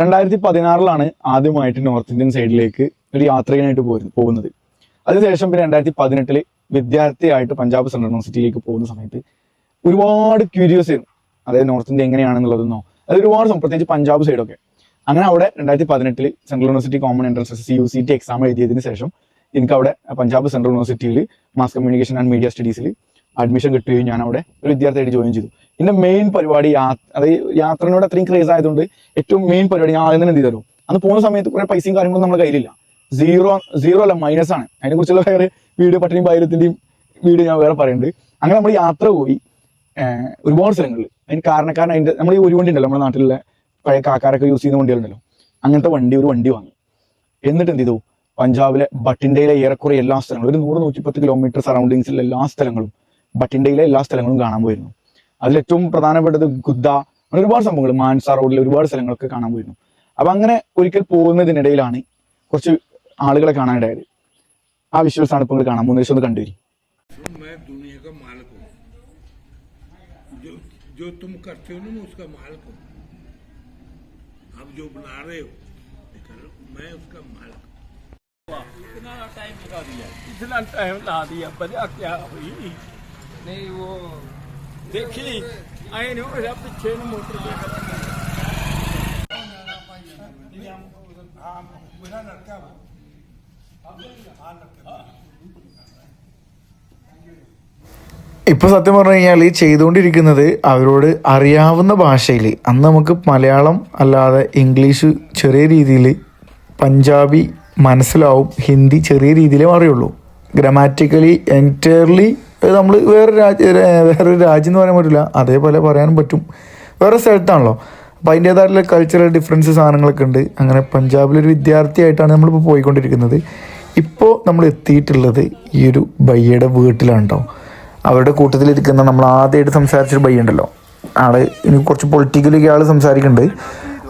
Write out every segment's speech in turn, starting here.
രണ്ടായിരത്തി പതിനാറിലാണ് ആദ്യമായിട്ട് north Indian സൈഡിലേക്ക് ഒരു യാത്രികനായിട്ട് പോകുന്നത്. അതിനുശേഷം പിന്നെ രണ്ടായിരത്തി പതിനെട്ടിൽ വിദ്യാർത്ഥിയായിട്ട് പഞ്ചാബ് സെൻട്രൽ യൂണിവേഴ്സിറ്റിയിലേക്ക് പോകുന്ന സമയത്ത് ഒരുപാട് ക്യൂരിയസ് ആയിരുന്നു. അതായത് നോർത്ത് ഇന്ത്യ എങ്ങനെയാണെന്നുള്ളതെന്നോ അത് ഒരുപാട് പ്രത്യേകിച്ച് പഞ്ചാബ് സൈഡൊക്കെ. അങ്ങനെ അവിടെ രണ്ടായിരത്തി പതിനെട്ടിൽ central university common entrance C U C T exam എഴുതിയതിന് ശേഷം എനിക്ക് അവിടെ പഞ്ചാബ് സെൻട്രൽ യൂണിവേഴ്സിറ്റിയിൽ മാസ് കമ്മ്യൂണിക്കേഷൻ ആൻഡ് മീഡിയ സ്റ്റഡീസിൽ അഡ്മിഷൻ കിട്ടുകയും ഞാൻ അവിടെ ഒരു വിദ്യാർത്ഥിയായിട്ട് ജോയിൻ ചെയ്തു. എന്റെ മെയിൻ പരിപാടി അതായത് യാത്രനോട് അത്രയും ക്രേസ് ആയതുകൊണ്ട് ഏറ്റവും മെയിൻ പരിപാടി ഞാൻ ആദ്യം തന്നെ എന്ത് ചെയ്തല്ലോ അന്ന് പോകുന്ന സമയത്ത് കുറെ പൈസയും കാര്യങ്ങളും നമ്മുടെ കയ്യിലില്ല. സീറോ സീറോ അല്ല മൈനസ് ആണ്. അതിനെ കുറിച്ചുള്ള വേറെ വീഡിയോ പട്ടിണിയും പൈരത്തിന്റെയും വീഡിയോ ഞാൻ വേറെ പറയുന്നുണ്ട്. അങ്ങനെ നമ്മൾ യാത്ര പോയി ഒരുപാട് സ്ഥലങ്ങളിൽ. അതിന് കാരണക്കാരൻ അതിന്റെ നമ്മൾ ഈ ഒരു വണ്ടി ഉണ്ടല്ലോ നമ്മുടെ നാട്ടിലുള്ള പഴയ കാക്കാരൊക്കെ യൂസ് ചെയ്യുന്ന വണ്ടികളുണ്ടല്ലോ അങ്ങനത്തെ വണ്ടി ഒരു വണ്ടി വാങ്ങി. എന്നിട്ട് എന്ത് ചെയ്തു? പഞ്ചാബിലെ ബട്ടിൻഡയിലെ ഏറെക്കുറെ എല്ലാ സ്ഥലങ്ങളും ഒരു നൂറ് നൂറ്റിപ്പത്ത് കിലോമീറ്റർ സറൗണ്ടിങ്സിലെ എല്ലാ സ്ഥലങ്ങളും ബട്ടിൻഡയിലെ എല്ലാ സ്ഥലങ്ങളും കാണാൻ പോയിരുന്നു അതിൽ ഏറ്റവും പ്രധാനപ്പെട്ടത് ഗുദ്ദ അങ്ങനെ ഒരുപാട് സംഭവങ്ങൾ മാൻസാർ റോഡിൽ ഒരുപാട് സ്ഥലങ്ങളൊക്കെ കാണാൻ പോയിരുന്നു അപ്പൊ അങ്ങനെ ഒരിക്കൽ പോകുന്നതിനിടയിലാണ് കുറച്ച് ആളുകളെ കാണാനിടയായത് ആ വിഷ്വൽസ് ആണ് ഇപ്പോൾ നിങ്ങൾ കാണാൻ മൂന്ന് ദിവസം ഒന്ന് കണ്ടുവരും मैं दुनिया का मालिक हूँ जो जो तुम करते हो ना मैं उसका मालिक हूँ अब जो बना रहे हो ये कर लो, मैं उसका मालिक हूँ इतना टाइम लगा दिया इतना टाइम लगा दिया वजह क्या हुई ਨਹੀਂ ਉਹ ਦੇਖ ਲਈ ਆਏ ਨੂੰ ਉਹਦਾ ਪਿੱਛੇ ਨੂੰ ਮੋਟਰ ਤੇ സത്യം പറഞ്ഞു കഴിഞ്ഞാൽ ഈ ചെയ്തുകൊണ്ടിരിക്കുന്നത് അവരോട് അറിയാവുന്ന ഭാഷയിൽ അന്ന് നമുക്ക് മലയാളം അല്ലാതെ ഇംഗ്ലീഷ് ചെറിയ രീതിയിൽ പഞ്ചാബി മനസ്സിലാവും ഹിന്ദി ചെറിയ രീതിയിലേ അറിയുള്ളൂ ഗ്രമാറ്റിക്കലി എന്റയർലി നമ്മൾ വേറെ രാജ്യ വേറൊരു രാജ്യം എന്ന് പറയാൻ പറ്റില്ല. അതേപോലെ പറയാനും പറ്റും. വേറെ സ്ഥലത്താണല്ലോ. അപ്പോൾ അതിന്റേതായിട്ടുള്ള കൾച്ചറൽ ഡിഫറൻസ് സാധനങ്ങളൊക്കെ ഉണ്ട്. അങ്ങനെ പഞ്ചാബിലൊരു വിദ്യാർത്ഥിയായിട്ടാണ് നമ്മളിപ്പോൾ പോയിക്കൊണ്ടിരിക്കുന്നത്. ഇപ്പോൾ നമ്മൾ എത്തിയിട്ടുള്ളത് ഈ ഒരു ബയ്യയുടെ വീട്ടിലാണ് കേട്ടോ അവരുടെ കൂട്ടത്തിലിരിക്കുന്ന നമ്മൾ ആദ്യമായിട്ട് സംസാരിച്ചൊരു ബയ്യ ഉണ്ടല്ലോ ആൾ ഇനി കുറച്ച് പൊളിറ്റിക്കലി ആൾ സംസാരിക്കുന്നുണ്ട്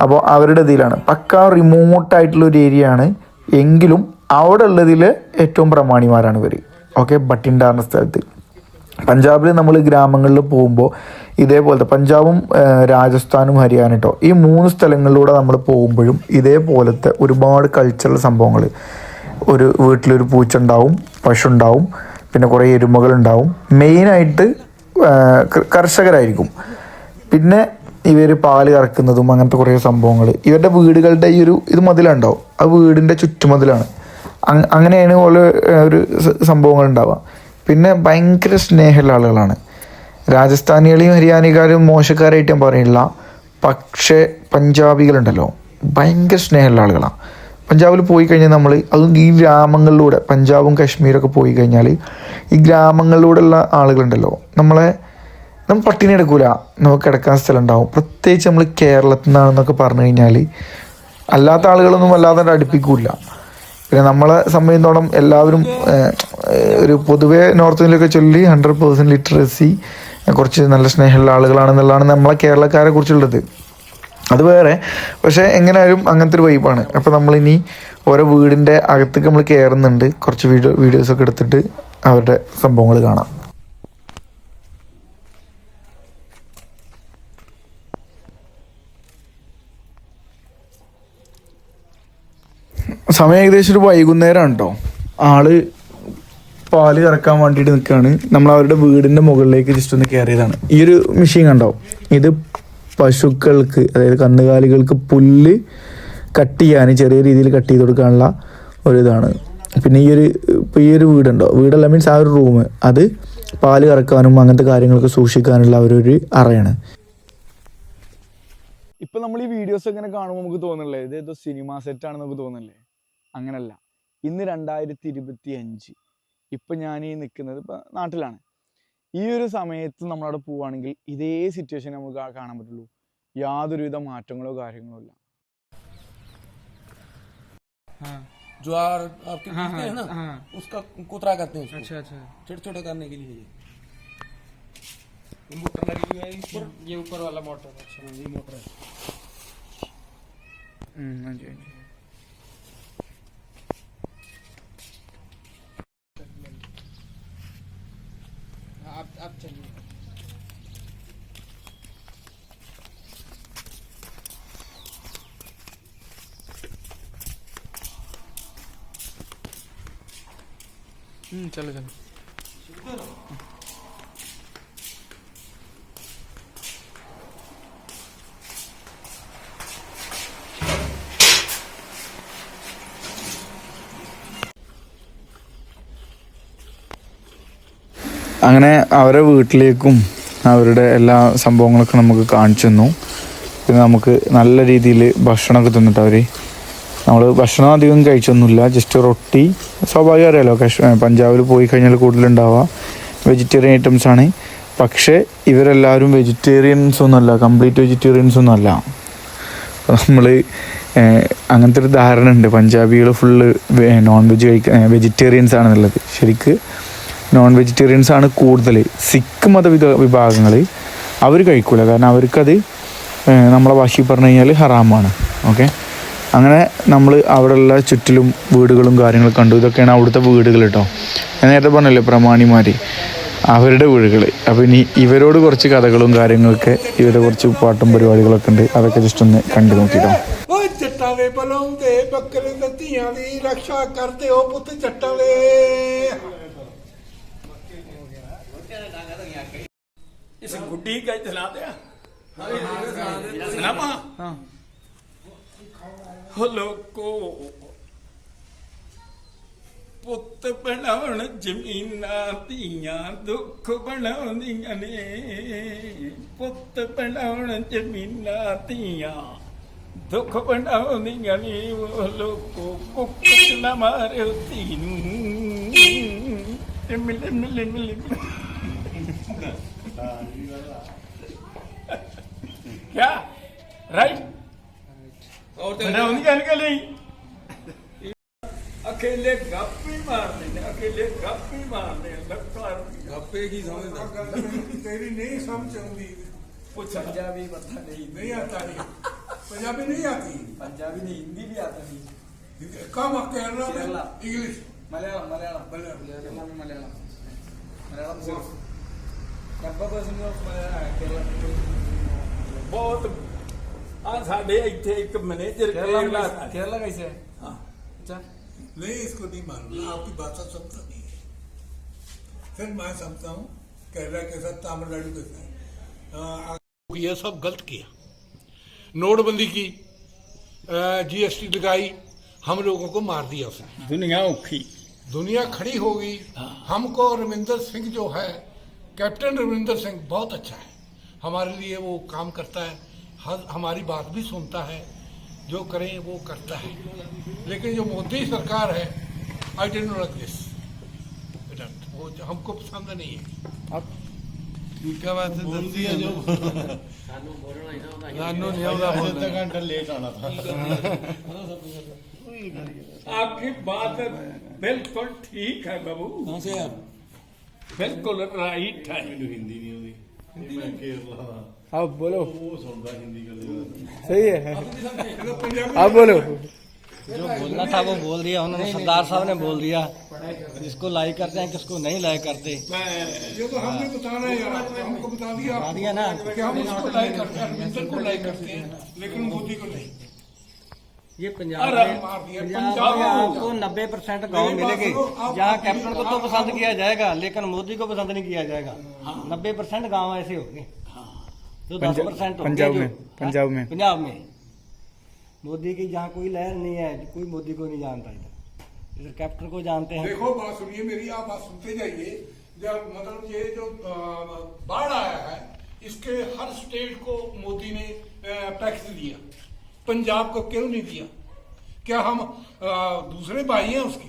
അപ്പോൾ അവരുടെ ഇതിലാണ്. പക്ക റിമോട്ടായിട്ടുള്ള ഒരു ഏരിയ ആണ്. എങ്കിലും അവിടെ ഉള്ളതിൽ ഏറ്റവും പ്രമാണിമാരാണ് ഇവർ ഓക്കെ? ബട്ടിൻഡാറിന്റെ സ്ഥലത്ത്. പഞ്ചാബിൽ നമ്മൾ ഗ്രാമങ്ങളിൽ പോകുമ്പോൾ ഇതേപോലത്തെ പഞ്ചാബും രാജസ്ഥാനും ഹരിയാന കേട്ടോ ഈ മൂന്ന് സ്ഥലങ്ങളിലൂടെ നമ്മൾ പോകുമ്പോഴും ഇതേപോലത്തെ ഒരുപാട് കൾച്ചറൽ സംഭവങ്ങൾ ഒരു വീട്ടിലൊരു പൂച്ച ഉണ്ടാവും പശു ഉണ്ടാവും പിന്നെ കുറേ എരുമകളുണ്ടാവും. മെയിനായിട്ട് കർഷകരായിരിക്കും. പിന്നെ ഇവർ പാൽ കറക്കുന്നതും അങ്ങനത്തെ കുറേ സംഭവങ്ങൾ ഇവരുടെ വീടുകളുടെ ഈ ഒരു ഇത് മതിലുണ്ടാവും. ആ വീടിന്റെ ചുറ്റുമതിലാണ്. അങ്ങനെയാണ് ഓരോ ഒരു സംഭവങ്ങൾ ഉണ്ടാവുക. പിന്നെ ഭയങ്കര സ്നേഹമുള്ള ആളുകളാണ്. രാജസ്ഥാനികളെയും ഹരിയാനക്കാരും മോശക്കാരായിട്ട് ഞാൻ പറയില്ല പക്ഷേ പഞ്ചാബികളുണ്ടല്ലോ. ഭയങ്കര സ്നേഹമുള്ള ആളുകളാണ്. പഞ്ചാബിൽ പോയി കഴിഞ്ഞാൽ നമ്മൾ അതും ഈ ഗ്രാമങ്ങളിലൂടെ പഞ്ചാബും കാശ്മീരൊക്കെ പോയി കഴിഞ്ഞാൽ ഈ ഗ്രാമങ്ങളിലൂടെയുള്ള ആളുകളുണ്ടല്ലോ. നമ്മളെ നമ്മൾ പട്ടിണി എടുക്കൂല നമുക്ക് കിടക്കാൻ സ്ഥലം ഉണ്ടാവും പ്രത്യേകിച്ച് നമ്മൾ കേരളത്തിൽ നിന്നാണെന്നൊക്കെ പറഞ്ഞു കഴിഞ്ഞാൽ അല്ലാത്ത ആളുകളൊന്നും വല്ലാതെ അടുപ്പിക്കൂല. പിന്നെ നമ്മളെ സംബന്ധിച്ചോളം എല്ലാവരും ഒരു പൊതുവേ നോർത്ത് ഇന്ത്യയിലൊക്കെ ചൊല്ലി ഹൺഡ്രഡ് പേഴ്സന്റ് ലിറ്ററസി കുറച്ച് നല്ല സ്നേഹമുള്ള ആളുകളാണെന്നുള്ളതാണ് നമ്മളെ കേരളക്കാരെ കുറിച്ചുള്ളത്. അത് വേറെ പക്ഷേ എങ്ങനെയായാലും അങ്ങനത്തെ ഒരു വൈബാണ് അപ്പോൾ നമ്മളിനി ഓരോ വീടിന്റെ അകത്തേക്ക് നമ്മൾ കയറുന്നുണ്ട് കുറച്ച് വീഡിയോ വീഡിയോസൊക്കെ എടുത്തിട്ട് അവരുടെ സംഭവങ്ങൾ കാണാം. സമയം ഏകദേശം ഒരു വൈകുന്നേരം കേട്ടോ ആൾ പാൽ കറക്കാൻ വേണ്ടിയിട്ട് നിൽക്കുകയാണ്. നമ്മൾ അവരുടെ വീടിന്റെ മുകളിലേക്ക് ജസ്റ്റ് ഒന്ന് കയറിയതാണ് ഈ ഒരു മെഷീൻ കണ്ടോ? ഇത് പശുക്കൾക്ക് അതായത് കന്നുകാലികൾക്ക് പുല്ല് കട്ട് ചെയ്യാൻ ചെറിയ രീതിയിൽ കട്ട് ചെയ്ത് കൊടുക്കാനുള്ള ഒരു ഇതാണ്. പിന്നെ ഈ ഒരു ഇപ്പോൾ ഈ ഒരു വീടുണ്ടോ? വീടല്ല മീൻസ് ആ ഒരു റൂം അത് പാൽ കറക്കാനും അങ്ങനത്തെ കാര്യങ്ങളൊക്കെ സൂക്ഷിക്കാനുള്ള ഒരു അറയാണ്. ഇപ്പൊ നമ്മൾ ഈ വീഡിയോസ് ഇങ്ങനെ കാണുമ്പോൾ നമുക്ക് തോന്നുന്നില്ലേ? ഇത് സിനിമ സെറ്റ് ആണെന്ന് നമുക്ക് തോന്നുന്നില്ലേ? അങ്ങനല്ല. ഇന്ന് രണ്ടായിരത്തി ഇരുപത്തി അഞ്ച് ഇപ്പൊ ഞാൻ ഈ നിൽക്കുന്നത് ഇപ്പൊ നാട്ടിലാണ് ഈ ഒരു സമയത്ത് നമ്മളവിടെ പോവുകയാണെങ്കിൽ ഇതേ സിറ്റുവേഷൻ നമുക്ക് കാ- കാണാൻ പറ്റുള്ളൂ യാതൊരുവിധ മാറ്റങ്ങളോ കാര്യങ്ങളോ ഇല്ല ज्वार आपके हाँ, पीसते हैं ना हाँ। उसका कुतरा करते हैं उसको अच्छा अच्छा छोटे छोटे करने के लिए ये मोटर लगी हुई है इस पर ये ऊपर वाला मोटर अच्छा हाँ, ये मोटर है चलो चलो അങ്ങനെ അവരെ വീട്ടിലേക്കും അവരുടെ എല്ലാ സംഭവങ്ങളൊക്കെ നമുക്ക് കാണിച്ചു തന്നു പിന്നെ നമുക്ക് നല്ല രീതിയിൽ ഭക്ഷണമൊക്കെ തന്നിട്ട് അവർ നമ്മൾ ഭക്ഷണം അധികം കഴിച്ചൊന്നുമില്ല ജസ്റ്റ് റൊട്ടി. സ്വാഭാവികം അറിയാലോ കശ് പഞ്ചാബിൽ പോയി കഴിഞ്ഞാൽ കൂടുതലുണ്ടാവുക. വെജിറ്റേറിയൻ ഐറ്റംസ് ആണ്. പക്ഷേ ഇവരെല്ലാവരും വെജിറ്റേറിയൻസ് ഒന്നുമല്ല കംപ്ലീറ്റ് വെജിറ്റേറിയൻസ് ഒന്നുമല്ല. നമ്മൾ അങ്ങനത്തെ ഒരു ധാരണ ഉണ്ട് പഞ്ചാബികൾ ഫുള്ള് നോൺ വെജ് കഴിക്ക വെജിറ്റേറിയൻസ് ആണെന്നുള്ളത്. ശരിക്ക് നോൺ വെജിറ്റേറിയൻസ് ആണ് കൂടുതൽ സിഖ് മത വിഭാഗങ്ങൾ അവർ കഴിക്കൂല. കാരണം അവർക്കത് നമ്മളെ ഭാഷയിൽ പറഞ്ഞു കഴിഞ്ഞാൽ ഹറാമാണ്. ഓക്കെ അങ്ങനെ നമ്മൾ അവിടെയുള്ള ചുറ്റിലും വീടുകളും കാര്യങ്ങളും കണ്ടു ഇതൊക്കെയാണ് അവിടുത്തെ വീടുകൾ കേട്ടോ ഞാൻ നേരത്തെ പറഞ്ഞല്ലോ പ്രമാണിമാർ അവരുടെ വീടുകൾ അപ്പോൾ ഇനി ഇവരോട് കുറച്ച് കഥകളും കാര്യങ്ങളൊക്കെ ഇവരെ കുറച്ച് പാട്ടും പരിപാടികളൊക്കെ ഉണ്ട് അതൊക്കെ ജസ്റ്റ് ഒന്ന് കണ്ടു നോക്കിയിട്ടോ ਜੱਟਾਂ ਦੇ ਬਲੋਂ ਇਸ ਗੁੱਡੀ ਕਾ ਚਲਾ ਦਿਆ ਹਾਂ लोको ਪੁੱਤ ਬਣਾਉਣ ਜ਼ਮੀਨਾਂ ਧੀਆਂ ਦੁੱਖ ਬਣਾਉਂਦੀਆਂ ਨੇ ਪੁੱਤ ਬਣਾਉਣ ਜ਼ਮੀਨਾਂ ਧੀਆਂ ਦੁੱਖ ਬਣਾਉਂਦੀਆਂ ਨੇ ਉਹ ਲੋਕੋ ਕੁੱਕਟ ਨਾ ਮਾਰਿਓ ਧੀ ਨੂੰ ਮਿਲ ਮਿਲ ਮਿਲ क्या राइट ਹੋਰ ਤੇ ਬੜਾ ਉਹਦੀ ਗੱਲ ਕਰ ਲਈ। ਅਕੇਲੇ ਗੱਪ ਹੀ ਮਾਰਦੇ ਨੇ ਅਕੇਲੇ ਗੱਪ ਹੀ ਮਾਰਦੇ ਨੇ ਲੱਖਾਂ ਗੱਪੇ ਕੀ ਸਮਝਦਾ? ਤੇਰੀ ਨਹੀਂ ਸਮਝ ਆਉਂਦੀ। ਉਹ ਪੰਜਾਬੀ ਬੰਦਾ ਨਹੀਂ। ਨਹੀਂ ਆਤਾ ਨਹੀਂ ਪੰਜਾਬੀ ਨਹੀਂ ਆਤੀ। ਪੰਜਾਬੀ ਨਹੀਂ ਹਿੰਦੀ ਵੀ ਆਤਾ ਨਹੀਂ ਕੰਮ ਕਰਨਾ ਮੈਂ English. Malayalam Malayalam Malayalam Malayalam Malayalam dabba person of Kerala both ਆ ਸਾਡੇ ਇੱਥੇ ਇੱਕ ਮੈਨੇਜਰ केरला ਕੇਰਲਾ में केरला कैसे है हाँ। अच्छा नहीं इसको नहीं मालूम आपकी भाषा समझता नहीं है फिर मैं समझता हूँ केरला के साथ तमिलनाडु के साथ ये सब गलत किया नोटबंदी की जीएसटी लगाई हम लोगों को मार दिया उसने ਦੁਨੀਆ ਔਖੀ दुनिया खड़ी हो गई हमको रविंदर सिंह जो है कैप्टन रविंदर सिंह बहुत अच्छा है हमारे लिए वो काम करता है हर हमारी बात भी सुनता है जो करें वो करता है। लेकिन जो मोदी सरकार है आई डेंट लाइक दिस वो हमको पसंद नहीं है। अब क्या बात है जल्दी है जो? नानू नहीं घंटा लेट आना था। आपकी बात बिल्कुल ठीक है बाबू। से आप? बिल्कुल राइट है। हिंदी नहीं होती अब बोलो। सही है। अब तो बोलो। जो बोलना था वो बोल दिया उन्होंने सरदार साहब ने बोल दिया। जिसको लाइक करते हैं किसको नहीं लाइक करते। ये तो हमने बताना है यार हमको बता दिया। बता दिया ना। कि हम उसको लाइक करते हैं को लाइक करते हैं लेकिन मोदी को नहीं। ये पंजाब पंजाब आपको नब्बे परसेंट गाँव मिलेंगे। जहाँ कैप्टन को तो पसंद किया जाएगा लेकिन मोदी को पसंद नहीं किया जाएगा। नब्बे परसेंट गाँव ऐसे होंगे। जो दस परसेंट पंजाब में पंजाब में। पंजाब में। मोदी की जहाँ कोई लहर नहीं है कोई मोदी को नहीं जानता इधर। इधर कैप्टन को जानते हैं। देखो बात सुनिए मेरी आप बात सुनते जाइए। जब मतलब ये जो बाढ़ आया है इसके हर स्टेट को मोदी ने टैक्स दिया। पंजाब को क्यों नहीं दिया? क्या हम अ, दूसरे भाई हैं उसके?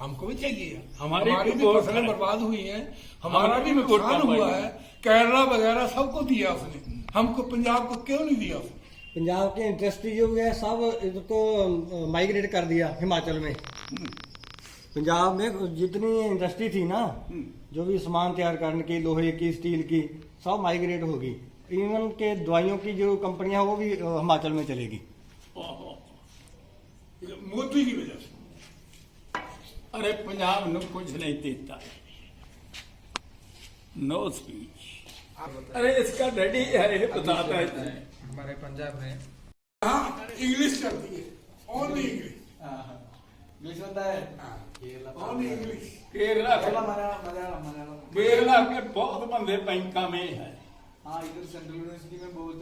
हमको भी चाहिए। हमारी हमारी भी फ़सलें बर्बाद हुई हैं। हमारा भी नुकसान हुआ है। केरला वगैरह सबको दिया उसने हमको पंजाब को क्यों नहीं दिया उसने पंजाब के इंडस्ट्री जो है सब इधर को माइग्रेट कर दिया हिमाचल में पंजाब में जितनी इंडस्ट्री थी ना जो भी सामान तैयार करने की लोहे की स्टील की सब माइग्रेट होगी इवन के दवाइयों की जो कंपनियां वो भी अ, हिमाचल में चलेगी मोदी की वजह से अरे पंजाब ने कुछ नहीं देता नो स्पीच अरे इसका डैडी है बताता है। हमारे पंजाब में। हाँ इंग्लिश चलती है। ओनली इंग्लिश इंग्लिश होता है? Only English Kerala. से मलयालम। मलयालम मलयालम। केरला के बहुत बंदे बैंका में है। हाँ इधर सेंट्रल यूनिवर्सिटी में बहुत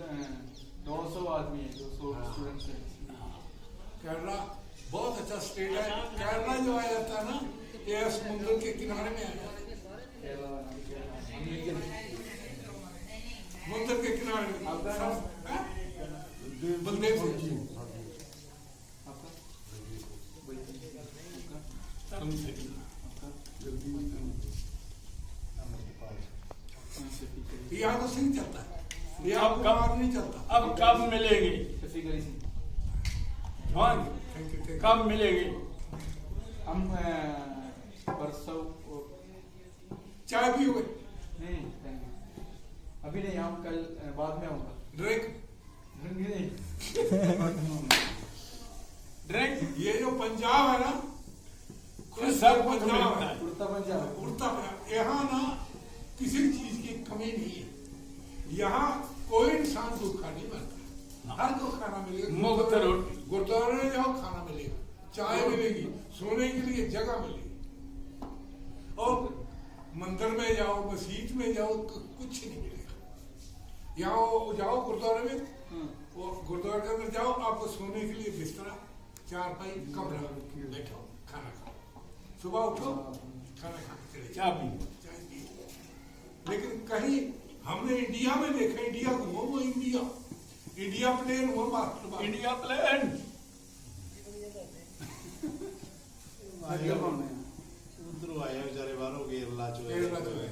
दो सौ आदमी है दो सौ स्टूडेंट्स हैं। केरला बहुत अच्छा स्टेट है। केरला जो आ जाता है ना ये समुद्र के किनारे में आ मंदिर के किनारे बलदेव सिंह सिंह चलता है। अब कब नहीं चलता। अब कब कब हम परसों चाय भी नहीं। अभी नहीं हम कल बाद में आऊँगा। ड्रिंक नहीं। ड्रिंक ये जो पंजाब है ना सब पंजाब है। कुर्ता पंजाब उड़ता पंजाब यहाँ ना किसी चीज़ की कमी नहीं है। यहाँ कोई इंसान भूखा नहीं मरता। हर को खाना मिलेगा। मुफ़्त रोटी। गुरुद्वारे में जाओ खाना मिलेगा। चाय मिलेगी। सोने के लिए जगह मिलेगी। और मंदिर में जाओ मस्जिद में जाओ कु- कुछ नहीं मिलेगा। जाओ जाओ गुरुद्वारे में। हाँ। और गुरुद्वारे के अंदर जाओ आपको सोने के लिए बिस्तरा चार पाई कमरा बैठो खाना खाओ। सुबह उठो हाँ। खाना खा चले चाय पी चाय पियो लेकिन कहीं हमने इंडिया में देखा इंडिया घूमो वो इंडिया। इंडिया प्लेन वो मास्टर तो इंडिया प्लेन।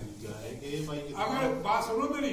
बेचारे के अगर बात सुनो मेरी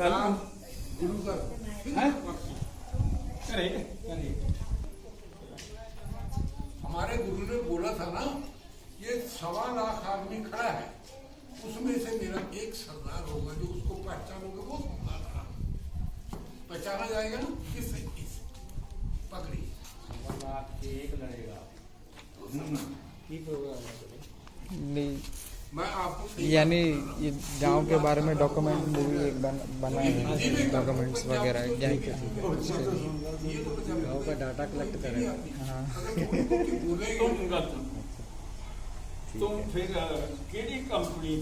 याद गुरु का हैं? करे करे। हमारे गुरु ने बोला था ना ये सवा लाख आदमी खड़ा है उसमें से मेरा एक सरदार होगा जो उसको पहचानोगे वो सरदार रहा पहचाना जाएगा ना किस किससे पकड़ी एक लड़ेगा। नहीं मैं आपको सही यानी बात बता रहा हूँ। ये गांव के बारे में डॉक्यूमेंट मूवी एक बन, बना है डॉक्यूमेंट्स वगैरह यहीं के गांव का डाटा कलेक्ट करेगा हाँ तुम गलत तुम फिर केड़ी कंपनी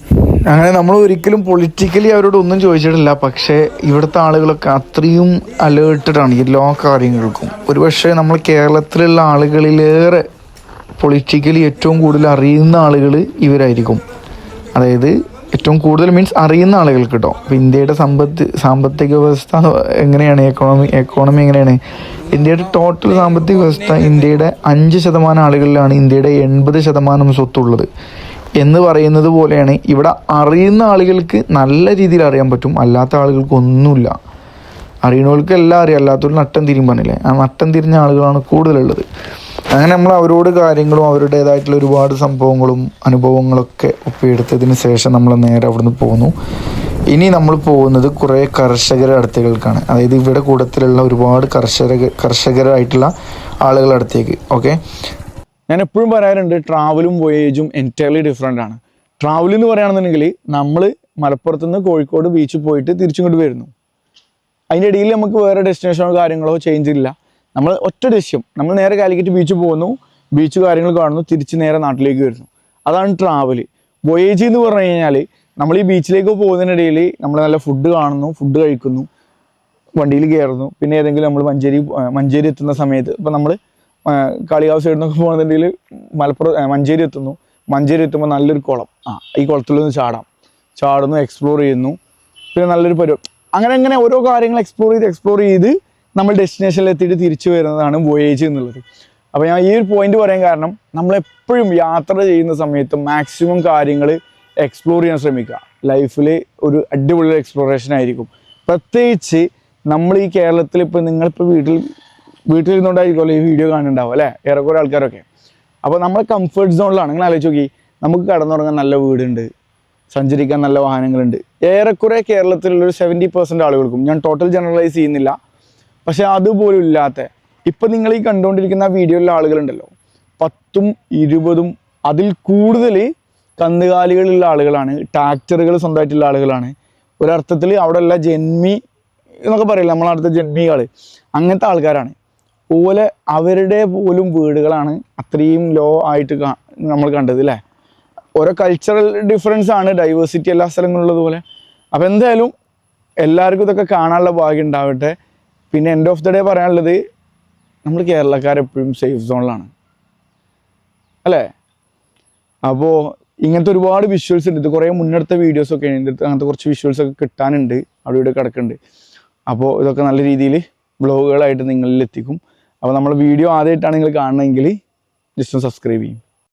അങ്ങനെ നമ്മൾ ഒരിക്കലും പൊളിറ്റിക്കലി അവരോട് ഒന്നും ചോദിച്ചിട്ടില്ല പക്ഷേ ഇവിടുത്തെ ആളുകളൊക്കെ അത്രയും അലേർട്ടഡ് ആണ് എല്ലാ കാര്യങ്ങൾക്കും ഒരുപക്ഷെ നമ്മൾ കേരളത്തിലുള്ള ആളുകളിലേറെ പൊളിറ്റിക്കലി ഏറ്റവും കൂടുതൽ അറിയുന്ന ആളുകൾ ഇവരായിരിക്കും അതായത് ഏറ്റവും കൂടുതൽ മീൻസ് അറിയുന്ന ആളുകൾക്ക് കേട്ടോ അപ്പോൾ ഇന്ത്യയുടെ സമ്പത്ത് സാമ്പത്തിക വ്യവസ്ഥ എങ്ങനെയാണ്? എക്കോണമി എക്കോണമി എങ്ങനെയാണ്? ഇന്ത്യയുടെ ടോട്ടൽ സാമ്പത്തിക വ്യവസ്ഥ ഇന്ത്യയുടെ അഞ്ച് ശതമാനം ആളുകളിലാണ് ഇന്ത്യയുടെ എൺപത് ശതമാനം സ്വത്തുള്ളത്. എന്ന് പറയുന്നത് പോലെയാണ് ഇവിടെ അറിയുന്ന ആളുകൾക്ക് നല്ല രീതിയിൽ അറിയാൻ പറ്റും. അല്ലാത്ത ആളുകൾക്ക് ഒന്നുമില്ല. അറിയണവർക്ക് എല്ലാം അറിയാം. അല്ലാത്തവർ നട്ടം തിരിയും പറഞ്ഞില്ലേ? ആ നട്ടം തിരിഞ്ഞ ആളുകളാണ് കൂടുതലുള്ളത്. അങ്ങനെ നമ്മൾ അവരോട് കാര്യങ്ങളും അവരുടേതായിട്ടുള്ള ഒരുപാട് സംഭവങ്ങളും അനുഭവങ്ങളൊക്കെ ഒപ്പിയെടുത്തതിന് ശേഷം നമ്മൾ നേരെ അവിടുന്ന് പോന്നു. ഇനി നമ്മൾ പോകുന്നത് കുറേ കർഷകരുടെ അടുത്തേക്കാണ്. അതായത് ഇവിടെ കൂട്ടത്തിലുള്ള ഒരുപാട് കർഷക കർഷകരായിട്ടുള്ള ആളുകളുടെ അടുത്തേക്ക്. ഓക്കെ? ഞാൻ എപ്പോഴും പറയാറുണ്ട് ട്രാവലും വോയേജും എന്റയർലി ഡിഫറെന്റ് ആണ്. ട്രാവൽ എന്ന് പറയുകയാണെന്നുണ്ടെങ്കിൽ നമ്മൾ മലപ്പുറത്ത് നിന്ന് കോഴിക്കോട് ബീച്ചിൽ പോയിട്ട് തിരിച്ചിങ്ങോട്ട് വരുന്നു. അതിന്റെ ഇടയിൽ നമുക്ക് വേറെ ഡെസ്റ്റിനേഷനോ കാര്യങ്ങളോ ചേഞ്ച് ഇല്ല. നമ്മൾ ഒറ്റ ലക്ഷ്യം. നമ്മൾ നേരെ കാലിക്കറ്റ് ബീച്ച് പോകുന്നു. ബീച്ച് കാര്യങ്ങൾ കാണുന്നു. തിരിച്ച് നേരെ നാട്ടിലേക്ക് വരുന്നു. അതാണ് ട്രാവൽ വോയേജ് എന്ന് പറഞ്ഞു കഴിഞ്ഞാൽ നമ്മൾ ഈ ബീച്ചിലേക്ക് പോകുന്നതിനിടയിൽ നമ്മൾ നല്ല ഫുഡ് കാണുന്നു ഫുഡ് കഴിക്കുന്നു വണ്ടിയിൽ കയറുന്നു. പിന്നെ ഏതെങ്കിലും നമ്മൾ മഞ്ചേരി മഞ്ചേരി എത്തുന്ന സമയത്ത് ഇപ്പം നമ്മൾ കാളികാവ് സൈഡിൽ നിന്നൊക്കെ പോകുന്നുണ്ടെങ്കിൽ മലപ്പുറം മഞ്ചേരി എത്തുന്നു. മഞ്ചേരി എത്തുമ്പോൾ നല്ലൊരു കുളം. ആ ഈ കുളത്തിലൊന്ന് ചാടാം. ചാടുന്നു എക്സ്പ്ലോർ ചെയ്യുന്നു. പിന്നെ നല്ലൊരു പരിപാടി അങ്ങനെ അങ്ങനെ ഓരോ കാര്യങ്ങൾ എക്സ്പ്ലോർ ചെയ്ത് എക്സ്പ്ലോർ ചെയ്ത് നമ്മൾ ഡെസ്റ്റിനേഷനിൽ എത്തിയിട്ട് തിരിച്ചു വരുന്നതാണ് വോയേജ് എന്നുള്ളത്. അപ്പോൾ ഞാൻ ഈ ഒരു പോയിന്റ് പറയാൻ കാരണം നമ്മളെപ്പോഴും യാത്ര ചെയ്യുന്ന സമയത്ത് മാക്സിമം കാര്യങ്ങൾ എക്സ്പ്ലോർ ചെയ്യാൻ ശ്രമിക്കുക. ലൈഫിൽ ഒരു അടിപൊളി എക്സ്പ്ലോറേഷൻ ആയിരിക്കും. പ്രത്യേകിച്ച് നമ്മൾ ഈ കേരളത്തിൽ ഇപ്പോൾ നിങ്ങളിപ്പോൾ വീട്ടിൽ വീട്ടിൽ വീട്ടിലിരുന്നുകൊണ്ടായിരിക്കുമല്ലോ ഈ വീഡിയോ കാണുന്നുണ്ടാവും അല്ലേ? ഏറെക്കുറെ ആൾക്കാരൊക്കെ. അപ്പോൾ നമ്മൾ കംഫർട്ട് സോണിലാണ് നിങ്ങൾ ആലോചിച്ച് നോക്കി നമുക്ക് കടന്നുറങ്ങാൻ നല്ല വീടുണ്ട് സഞ്ചരിക്കാൻ നല്ല വാഹനങ്ങളുണ്ട്. ഏറെക്കുറെ കേരളത്തിലുള്ള ഒരു സെവന്റി പെർസെന്റ് ആളുകൾക്കും ഞാൻ ടോട്ടൽ ജനറലൈസ് ചെയ്യുന്നില്ല പക്ഷെ അതുപോലും ഇല്ലാത്ത ഇപ്പം നിങ്ങൾ ഈ കണ്ടുകൊണ്ടിരിക്കുന്ന വീഡിയോയിലെ ആളുകളുണ്ടല്ലോ. പത്തും ഇരുപതും അതിൽ കൂടുതൽ കന്നുകാലികളുള്ള ആളുകളാണ് ട്രാക്ടറുകൾ സ്വന്തമായിട്ടുള്ള ആളുകളാണ്. ഒരർത്ഥത്തിൽ അവിടെ ഉള്ള ജന്മി എന്നൊക്കെ പറയില്ല നമ്മളടുത്ത ജന്മികൾ അങ്ങനത്തെ ആൾക്കാരാണ്. പോലെ അവരുടെ പോലും വീടുകളാണ് അത്രയും ലോ ആയിട്ട് നമ്മൾ കണ്ടത് അല്ലേ ഓരോ കൾച്ചറൽ ഡിഫറൻസ് ആണ് ഡൈവേഴ്സിറ്റി എല്ലാ സ്ഥലങ്ങളിലുള്ളതുപോലെ അപ്പം അപ്പോൾ എന്തായാലും എല്ലാവർക്കും ഇതൊക്കെ കാണാനുള്ള ഭാഗ്യം ഉണ്ടാവട്ടെ. പിന്നെ എൻഡ് ഓഫ് ദ ഡേ പറയാനുള്ളത് നമ്മൾ കേരളക്കാരെപ്പോഴും സേഫ് സോണിലാണ് അല്ലേ? അപ്പോൾ ഇങ്ങനത്തെ ഒരുപാട് വിഷ്വൽസ് ഉണ്ട്. ഇത് കുറേ മുന്നെടുത്ത വീഡിയോസൊക്കെ ഉണ്ട്. അങ്ങനത്തെ കുറച്ച് വിഷ്വൽസ് ഒക്കെ കിട്ടാനുണ്ട്. അവിടെ ഇവിടെ കിടക്കുന്നുണ്ട്. അപ്പോൾ ഇതൊക്കെ നല്ല രീതിയിൽ ബ്ലോഗുകളായിട്ട് നിങ്ങളിൽ എത്തിക്കും അപ്പോൾ നമ്മൾ വീഡിയോ ആദ്യമായിട്ടാണ് നിങ്ങൾ കാണണമെങ്കിൽ ജസ്റ്റ് സബ്സ്ക്രൈബ് ചെയ്യും.